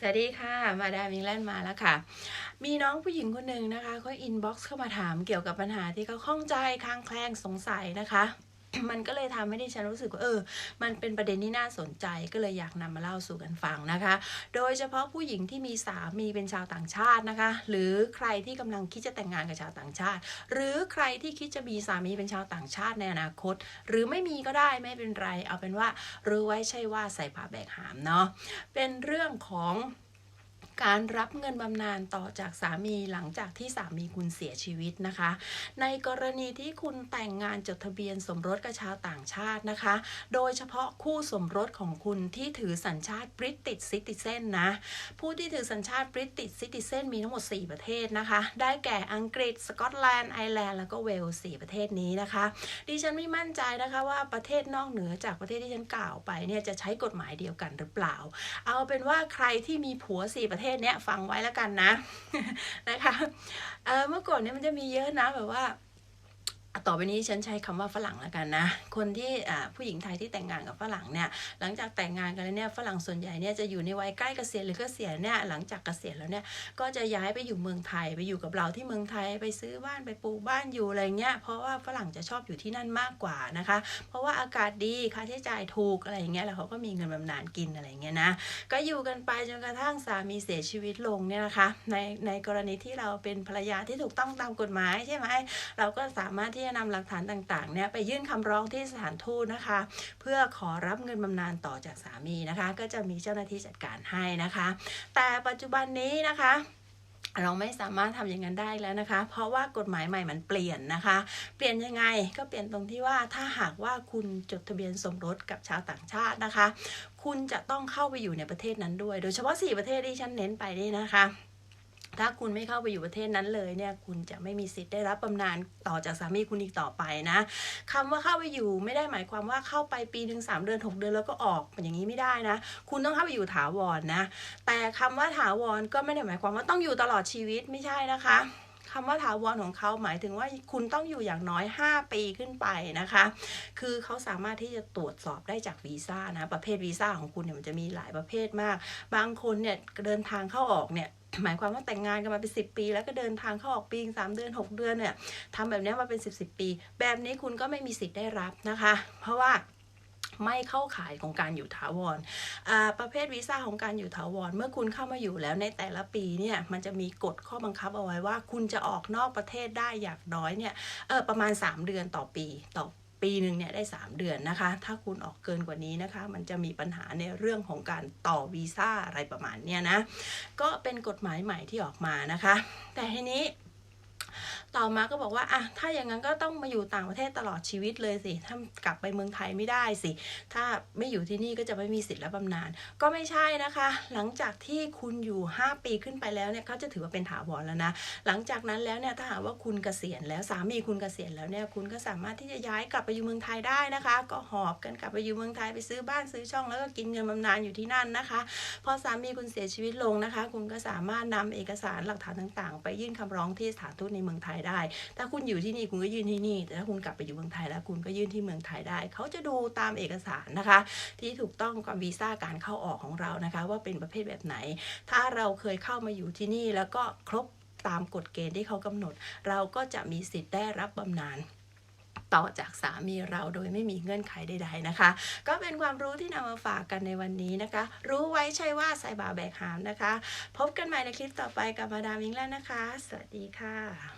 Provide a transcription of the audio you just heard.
สวัสดีค่ะ มาดามิงแลนด์มาแล้วค่ะ มีน้องผู้หญิงคนหนึ่งนะคะเขาอินบ็อกซ์เข้ามาถามเกี่ยวกับปัญหาที่เขาข้องใจคลางแคลงสงสัยนะคะ มันก็เลยทำให้ดิฉันรู้สึกว่าเออ มันเป็นประเด็นที่น่าสนใจก็เลยอยากนำมาเล่าสู่กันฟังนะคะ โดยเฉพาะผู้หญิงที่มีสามีเป็นชาวต่างชาตินะคะ หรือใครที่กำลังคิดจะแต่งงานกับชาวต่างชาติ หรือใครที่คิดจะมีสามีเป็นชาวต่างชาติในอนาคต หรือไม่มีก็ได้ไม่เป็นไร เอาเป็นว่ารู้ไว้ใช่ว่าใส่ผ้าแบกหามเนาะเป็นเรื่องของ การรับเงินบำนาญต่อจากสามีหลังจากที่สามีคุณเสียชีวิตนะคะ ในกรณีที่คุณแต่งงานจดทะเบียนสมรสกับชาวต่างชาตินะคะ โดยเฉพาะคู่สมรสของคุณที่ถือสัญชาติบริติชซิติเซนนะ ผู้ที่ถือสัญชาติบริติชซิติเซนมีทั้งหมด 4 ประเทศนะคะ ได้แก่อังกฤษ สกอตแลนด์ ไอร์แลนด์ แล้วก็เวลส์4ประเทศนี้นะคะ ดิฉันไม่มั่นใจนะคะว่าประเทศนอกเหนือจากประเทศที่ฉันกล่าวไปเนี่ยจะใช้กฎหมายเดียวกันหรือเปล่า เอาเป็นว่าใครที่มีผัว 4 ประเทศเนี้ยฟังไว้แล้วกันนะนะคะเออเมื่อก่อนเนี่ยมันจะมีเยอะนะแบบว่า ต่อไปนี้ฉันใช้คำว่าฝรั่งแล้วกันนะ คนที่ผู้หญิงไทยที่แต่งงานกับฝรั่งเนี่ยหลังจากแต่งงานกันแล้วเนี่ยฝรั่งส่วนใหญ่เนี่ยจะอยู่ในวัยใกล้เกษียณหรือเกษียณเนี่ยหลังจากเกษียณแล้วเนี่ยก็จะย้ายไปอยู่เมืองไทยไปอยู่กับเราที่เมืองไทยไปซื้อบ้านไปปลูกบ้านอยู่อะไรเงี้ยเพราะว่าฝรั่งจะชอบอยู่ที่นั่นมากกว่านะคะ เพราะว่าอากาศดีค่าใช้จ่ายถูกอะไรเงี้ยแล้วเขาก็มีเงินบำนาญกินอะไรเงี้ยนะก็อยู่กันไปจนกระทั่งสามีเสียชีวิตลงเนี่ยนะคะในในกรณีที่เราเป็นภรรยาที่ถูกต้องตามกฎหมายใช่ไหมเราก็สามารถที่จะนำหลักฐานต่างๆเนี่ยไปยื่นคำร้องที่สถานทูตนะคะ เพื่อขอรับเงินบำนาญต่อจากสามีนะคะ ก็จะมีเจ้าหน้าที่จัดการให้นะคะ แต่ปัจจุบันนี้นะคะเราไม่สามารถทำอย่างนั้นได้แล้วนะคะ เพราะว่ากฎหมายใหม่มันเปลี่ยนนะคะ เปลี่ยนยังไงก็เปลี่ยนตรงที่ว่าถ้าหากว่าคุณจดทะเบียนสมรสกับชาวต่างชาตินะคะ คุณจะต้องเข้าไปอยู่ในประเทศนั้นด้วย โดยเฉพาะ 4 ประเทศที่ฉันเน้นไปนี่นะคะ ถ้าคุณไม่เข้าไปอยู่ประเทศนั้นเลยเนี่ย คุณจะไม่มีสิทธิ์ได้รับบำนาญต่อจากสามีคุณอีกต่อไปนะคำว่าเข้าไปอยู่ไม่ได้หมายความว่าเข้าไปปีหนึ่งสามเดือนหกเดือนแล้วก็ออกอย่างนี้ไม่ได้นะ คุณต้องเข้าไปอยู่ถาวรนนะ แต่คำว่าถาวรก็ไม่ได้หมายความว่าต้องอยู่ตลอดชีวิตไม่ใช่นะคะคำว่าถาวรของเขาหมายถึงว่าคุณต้องอยู่อย่างน้อย 5 ปีขึ้นไปนะคะ คือเขาสามารถที่จะตรวจสอบได้จากวีซ่านะ ประเภทวีซ่าของคุณเนี่ยมันจะมีหลายประเภทมาก บางคนเนี่ยเดินทางเข้าออกเนี่ย หมายความว่าแต่งงานกันมาเป็นสิปี แล้วก็เดินทางเข้าออกปีสามเดือน 6 เดือนเนี่ยทำแบบนี้มาเป็นสิบสิบปี แบบนี้คุณก็ไม่มีสิทธิ์ได้รับนะคะ เพราะว่าไม่เข้าข่ายของการอยู่ถาวร ประเภทวีซ่าของการอยู่ถาวร เมื่อคุณเข้ามาอยู่แล้วในแต่ละปีเนี่ยมันจะมีกฎข้อบังคับเอาไว้ว่า คุณจะออกนอกประเทศได้อย่างน้อยเนี่ยเออประมาณ 3 เดือนต่อปีต่อ ปีหนึ่งเนี่ยได้ 3 เดือนนะคะ ถ้าคุณออกเกินกว่านี้นะคะ มันจะมีปัญหาในเรื่องของการต่อวีซ่าอะไรประมาณเนี้ยนะ ก็เป็นกฎหมายใหม่ที่ออกมานะคะ แต่ทีนี้ ต่อมาก็บอกว่าอะถ้าอย่างนั้นก็ต้องมาอยู่ต่างประเทศตลอดชีวิตเลยสิถ้ากลับไปเมืองไทยไม่ได้สิ ถ้าไม่อยู่ที่นี่ก็จะไม่มีสิทธิ์รับบำนาญก็ไม่ใช่นะคะ หลังจากที่คุณอยู่ 5 ปีขึ้นไปแล้วเนี่ยเขาจะถือว่าเป็นถาวรแล้วนะ หลังจากนั้นแล้วเนี่ยถ้าหากว่าคุณเกษียณแล้วสามีคุณเกษียณแล้วเนี่ยคุณก็สามารถที่จะย้ายกลับไปอยู่เมืองไทยได้นะคะ ก็หอบกันกลับไปอยู่เมืองไทยไปซื้อบ้านซื้อช่องแล้วก็กินเงินบำนาญอยู่ที่นั่นนะคะ พอสามีคุณเสียชีวิตลงนะคะ คุณก็สามารถนำเอกสารหลักฐานต่าง ๆ ไปยื่นคำร้องที่สถานทูตในเมืองไทยได้ ถ้าคุณอยู่ที่นี่คุณก็ยื่นที่นี่ แต่ถ้าคุณกลับไปอยู่เมืองไทยแล้วคุณก็ยื่นที่เมืองไทยได้ เขาจะดูตามเอกสารนะคะ ที่ถูกต้องกับวีซ่าการเข้าออกของเรานะคะ ว่าเป็นประเภทแบบไหน ถ้าเราเคยเข้ามาอยู่ที่นี่แล้วก็ครบตามกฎเกณฑ์ที่เขากำหนด เราก็จะมีสิทธิ์ได้รับบำนาญต่อจากสามีเราโดยไม่มีเงื่อนไขใด ๆนะคะ ก็เป็นความรู้ที่นำมาฝากกันในวันนี้นะคะ รู้ไว้ใช่ว่าใส่บาแบกหามนะคะ พบกันใหม่ในคลิปต่อไปกับมาดามิงแล้วนะคะ สวัสดีค่ะ